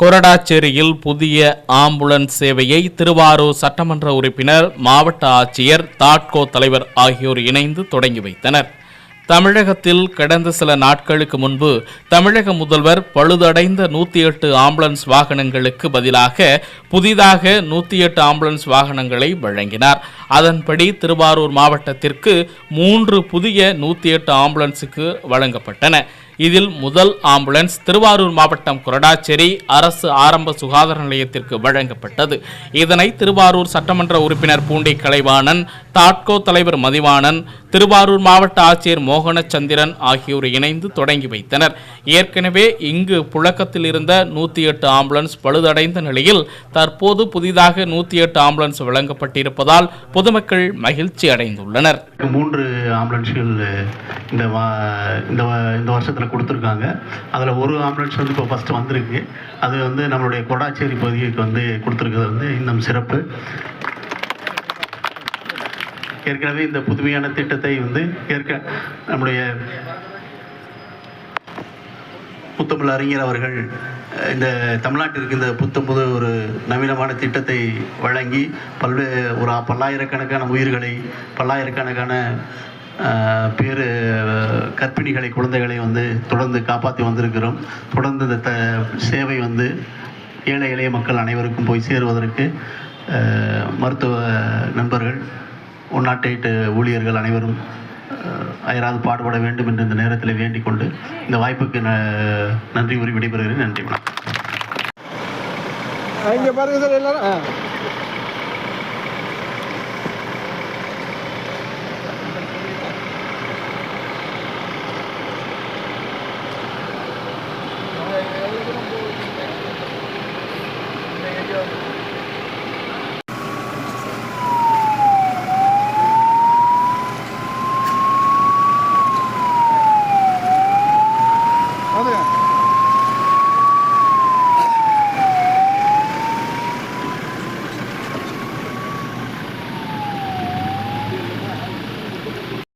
கொரடாச்சேரியில் புதிய ஆம்புலன்ஸ் சேவையை திருவாரூர் சட்டமன்ற உறுப்பினர் மாவட்ட ஆட்சியர் தாட்கோ தலைவர் ஆகியோர் இணைந்து தொடங்கி வைத்தனர். தமிழகத்தில் கடந்த சில நாட்களுக்கு முன்பு தமிழக முதல்வர் பழுதடைந்த நூற்றி எட்டு ஆம்புலன்ஸ் வாகனங்களுக்கு பதிலாக புதிதாக நூற்றி எட்டு ஆம்புலன்ஸ் வாகனங்களை வழங்கினார். அதன்படி திருவாரூர் மாவட்டத்திற்கு மூன்று புதிய நூற்றி எட்டு ஆம்புலன்ஸுக்கு வழங்கப்பட்டன. இதில் முதல் ஆம்புலன்ஸ் திருவாரூர் மாவட்டம் கொரடாச்சேரி அரசு ஆரம்ப சுகாதார நிலையத்திற்கு வழங்கப்பட்டது. இதனை திருவாரூர் சட்டமன்ற உறுப்பினர் பூண்டி கலைவாணன் தாட்கோ தலைவர் மதிவாணன் திருவாரூர் மாவட்ட ஆட்சியர் மோகனச்சந்திரன் ஆகியோர் இணைந்து தொடங்கி வைத்தனர். ஏற்கனவே இங்கு புழக்கத்தில் இருந்த நூற்றி எட்டு ஆம்புலன்ஸ் பழுதடைந்த நிலையில் தற்போது புதிதாக நூற்றி எட்டு ஆம்புலன்ஸ் வழங்கப்பட்டிருப்பதால் பொதுமக்கள் மகிழ்ச்சி அடைந்துள்ளனர். மூன்று ஆம்புலன்ஸ்கள் இந்த வா இந்த இந்த வருஷத்தில் கொடுத்துருக்காங்க. அதில் ஒரு ஆம்புலன்ஸ் வந்து இப்போ ஃபஸ்ட்டு வந்திருக்கு. அது வந்து நம்மளுடைய கொடாச்சேரி பகுதிக்கு வந்து கொடுத்துருக்கிறது வந்து இன்னும் சிறப்பு. ஏற்கனவே இந்த புதுமையான திட்டத்தை வந்து ஏற்க நம்முடைய புத்தமிழ் அறிஞர் அவர்கள் இந்த தமிழ்நாட்டிற்கு இந்த புத்தம்புது ஒரு நவீனமான திட்டத்தை வழங்கி பல்வே ஒரு பல்லாயிரக்கணக்கான உயிர்களை பல்லாயிரக்கணக்கான பேர் பேரு கர்ப்பிணிகளை குழந்தைகளை வந்து தொடர்ந்து காப்பாற்றி வந்திருக்கிறோம். தொடர்ந்து இந்த த சேவை வந்து ஏழை எளிய மக்கள் அனைவருக்கும் போய் சேருவதற்கு மருத்துவ நண்பர்கள் ஒன் நாட் எயிட் ஊழியர்கள் அனைவரும் அயராது பாடுபட வேண்டும் என்று இந்த நேரத்தில் வேண்டிக் கொண்டு இந்த வாய்ப்புக்கு ந- நன்றி கூறி விடைபெறுகிறேன். நன்றி வணக்கம்.